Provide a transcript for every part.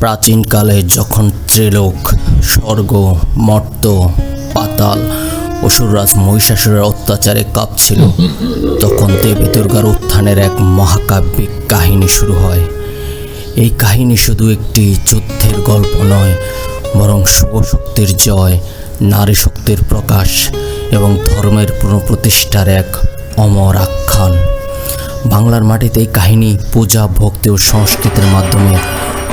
প্রাচীনকালে যখন ত্রিলোক, স্বর্গ, মর্ত, পাতাল অসুররাজ মহিষাসুরের অত্যাচারে কাঁপছিল, তখন দেবী দুর্গার উত্থানের এক মহাকাব্যিক কাহিনী শুরু হয়। এই কাহিনী শুধু একটি যুদ্ধের গল্প নয়, বরং শুভ শক্তির জয়, নারী শক্তির প্রকাশ এবং ধর্মের পুনঃপ্রতিষ্ঠার এক অমর আখ্যান। বাংলার মাটিতে এই কাহিনী পূজা, ভক্তি ও সংস্কৃতির মাধ্যমে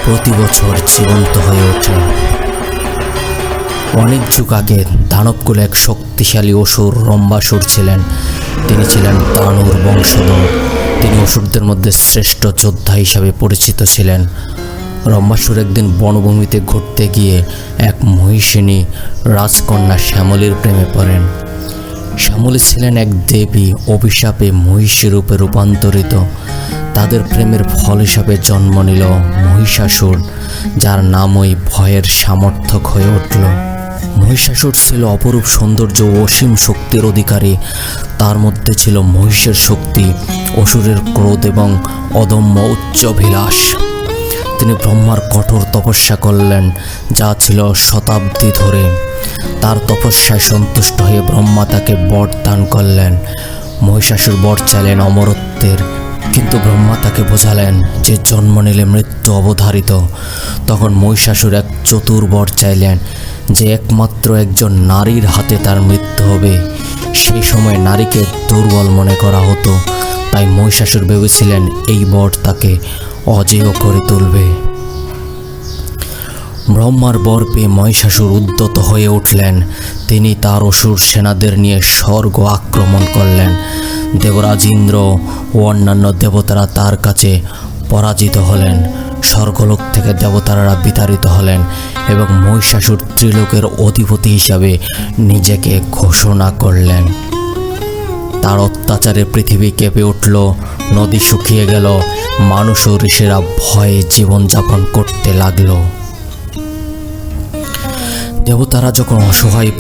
প্রতি বছর জীবন্ত হয়ে ওঠে। অনেক যুগ আগে দানবকুলে এক শক্তিশালী অসুর রম্বাসুর ছিলেন। তিনি ছিলেন দানুর বংশধর। তিনি অসুরদের মধ্যে শ্রেষ্ঠ যোদ্ধা হিসাবে পরিচিত ছিলেন। রম্বাসুর একদিন বনভূমিতে ঘুরতে গিয়ে এক মহিষিনী রাজকন্যা শ্যামলীর প্রেমে পড়েন। শ্যামলী ছিলেন এক দেবী অভিশাপে মহিষী রূপে রূপান্তরিত। তাদের প্রেমের ফল হিসাবে জন্ম নিল মহিষাসুর, যার নাম ওই ভয়ের সামর্থক হয়ে উঠল। মহিষাসুর ছিল অপরূপ সৌন্দর্য ও অসীম শক্তির অধিকারী। তার মধ্যে ছিল মহিষের শক্তি, অসুরের ক্রোধ এবং অদম্য উচ্চাভিলাষ। তিনি ব্রহ্মার কঠোর তপস্যা করলেন, যা ছিল শতাব্দী ধরে। তার তপস্যায় সন্তুষ্ট হয়ে ব্রহ্মা তাকে বর দান করলেন। মহিষাসুর বর চাইলেন অমরত্বের কিন্তু ব্রহ্মা তাকে বোঝালেন যে জন্ম নিলে মৃত্যু অবধারিত। তখন মহিষাসুর এক চতুর বর চাইলেন যে একমাত্র একজন নারীর হাতে তার মৃত্যু হবে। সেই সময় নারীকে দুর্বল মনে করা হতো। তাই মহিষাসুর ভেবেছিলেন এই বর তাকে অজেয় করে তুলবে। ব্রহ্মার বর পেয়ে মহিষাসুর উদ্যত হয়ে উঠলেন। তিনি তার অসুর সেনাদের নিয়ে স্বর্গ আক্রমণ করলেন। দেবরাজ ইন্দ্র ও অন্যান্য দেবতারা তার কাছে পরাজিত হলেন। স্বর্গলোক থেকে দেবতারা বিতাড়িত হলেন এবং মহিষাসুর ত্রিলোকের অধিপতি হিসাবে নিজেকে ঘোষণা করলেন। তার অত্যাচারে পৃথিবী কেঁপে উঠল, নদী শুকিয়ে গেল, মানুষ ও ঋষিরা ভয়ে জীবনযাপন করতে লাগল। দেবতারা যখন অসহায়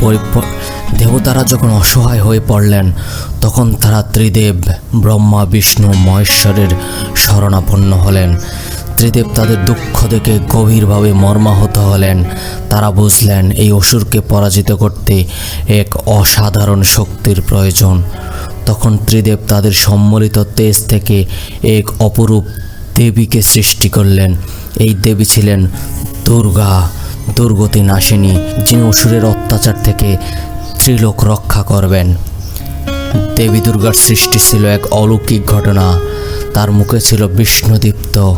দেবতারা যখন অসহায় হয়ে পড়লেন, তখন তারা ত্রিদেব, ব্রহ্মা, বিষ্ণু, মহেশ্বরের শরণাপন্ন হলেন। ত্রিদেব তাদের দুঃখ দেখে গভীরভাবে মর্মাহত হলেন। তারা বুঝলেন, এই অসুরকে পরাজিত করতে এক অসাধারণ শক্তির প্রয়োজন। তখন ত্রিদেব তাদের সম্মিলিত তেজ থেকে এক অপরূপ দেবীকে সৃষ্টি করলেন। এই দেবী ছিলেন দুর্গা। দুর্গতি নাশিনী, যিনি অসুরের অত্যাচার থেকে ত্রিলোক রক্ষা করবেন। দেবী দুর্গার সৃষ্টি ছিল এক অলৌকিক ঘটনা। তার মুখে ছিল বিষ্ণুদীপ্ত,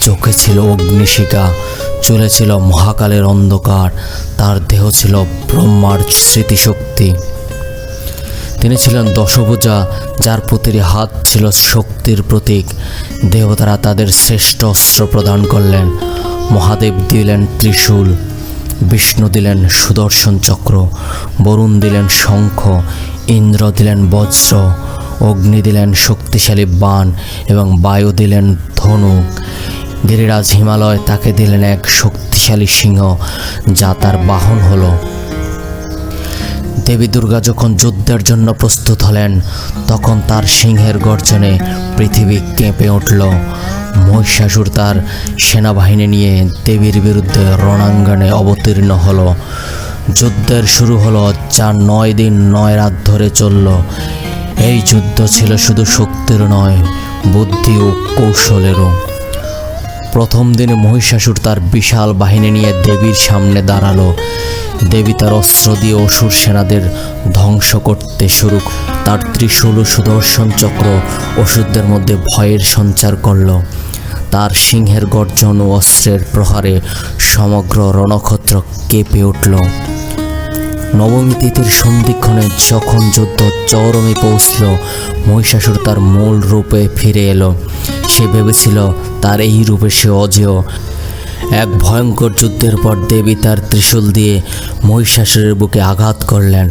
চোখে ছিল অগ্নিশিকা চুলে ছিল মহাকালের অন্ধকার, তার দেহ ছিল ব্রহ্মার স্মৃতিশক্তি। তিনি ছিলেন দশভুজা, যার প্রতিটি হাত ছিল শক্তির প্রতীক। দেবতারা তাদের শ্রেষ্ঠ অস্ত্র প্রদান করলেন। মহাদেব দিলেন ত্রিশূল। বিষ্ণু দিলেন সুদর্শন চক্র, বরুণ দিলেন শঙ্খ, ইন্দ্র দিলেন বজ্র, অগ্নি দিলেন শক্তিশালী বান এবং বায়ু দিলেন ধনুক। গিরিরাজ হিমালয় তাকে দিলেন এক শক্তিশালী সিংহ, যা তার বাহন হলো। দেবী দুর্গা যখন যুদ্ধের জন্য প্রস্তুত হলেন, তখন তার সিংহের গর্জনে পৃথিবী কেঁপে উঠল। মহিষাসুর তার সেনাবাহিনী নিয়ে দেবীর বিরুদ্ধে রণাঙ্গনে অবতীর্ণ হলো। যুদ্ধের শুরু হলো যা নয় দিন নয় রাত ধরে চলল। এই যুদ্ধ ছিল শুধু শক্তির নয়, বুদ্ধি ও কৌশলেরও। প্রথম দিনে মহিষাসুর তার বিশাল বাহিনী নিয়ে দেবীর সামনে দাঁড়াল। দেবী তার অস্ত্র দিয়ে অসুর সেনাদের ধ্বংস করতে শুরু তার ত্রিশূল সুদর্শন চক্র অসুরদের মধ্যে ভয়ের সঞ্চার করল। তার সিংহের গর্জন ও অস্ত্রের প্রহারে সমগ্র রণক্ষত্র কেঁপে উঠল। নবমী তিথির সন্ধিক্ষণে যখন যুদ্ধ চরমে পৌঁছল, মহিষাসুর তার মূল রূপে ফিরে এলো। সে ভেবেছিল তার এই রূপে সে অজেয়। এক ভয়ঙ্কর যুদ্ধের পর দেবী তার ত্রিশূল দিয়ে মহিষাসুরের বুকে আঘাত করলেন।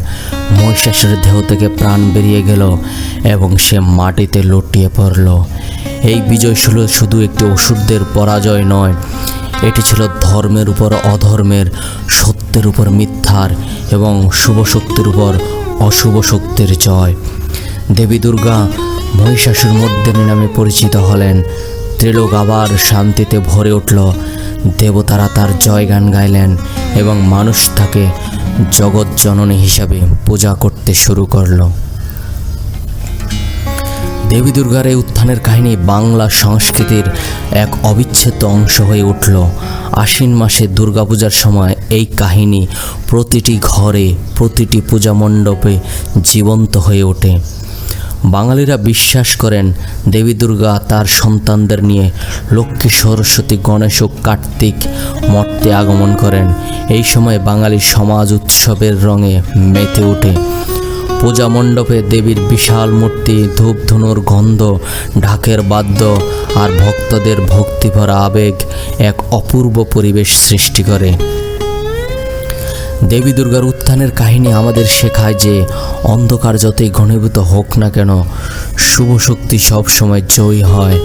মহিষাসুরের দেহ থেকে প্রাণ বেরিয়ে গেল এবং সে মাটিতে লুটিয়ে পড়ল। এই বিজয় ছিল শুধু একটি অসুরদের পরাজয় নয়, এটি ছিল ধর্মের উপর অধর্মের, সত্যের উপর মিথ্যার এবং শুভ শক্তির উপর অশুভ শক্তির জয়। দেবী দুর্গা মহিষাসুর মর্দিনী নামে পরিচিত হলেন। ত্রিলোক আবার শান্তিতে ভরে উঠল। দেবতারা তার জয়গান গাইলেন এবং মানুষ তাকে জগৎ জননী হিসাবে পূজা করতে শুরু করল। দেবী দুর্গার এই উত্থানের কাহিনী বাংলা সংস্কৃতির এক অবিচ্ছেদ্য অংশ হয়ে উঠল। আশ্বিন মাসে দুর্গাপূজার সময় এই কাহিনী প্রতিটি ঘরে, প্রতিটি পূজা মণ্ডপে জীবন্ত হয়ে ওঠে। বাঙালিরা বিশ্বাস করেন দেবী দুর্গা তার সন্তানদের নিয়ে লক্ষ্মী সরস্বতী, গণেশ ও কার্তিক মর্তে আগমন করেন। এই সময় বাঙালি সমাজ উৎসবের রঙে মেতে ওঠে। পূজা মণ্ডপে দেবীর বিশাল মূর্তি ধূপধনুর গন্ধ, ঢাকের বাদ্য আর ভক্তদের ভক্তিভরা আবেগ এক অপূর্ব পরিবেশ সৃষ্টি করে। দেবী দুর্গার উত্থানের কাহিনী আমাদের শেখায় যে অন্ধকার যতই ঘনীভূত হোক না কেন শুভ শক্তি সবসময় জয়ী হয়।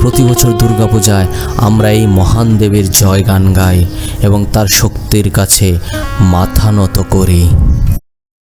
প্রতি বছর দুর্গাপূজায় আমরা এই মহান দেবীর জয় গান গাই এবং তার শক্তির কাছে মাথা নত করি।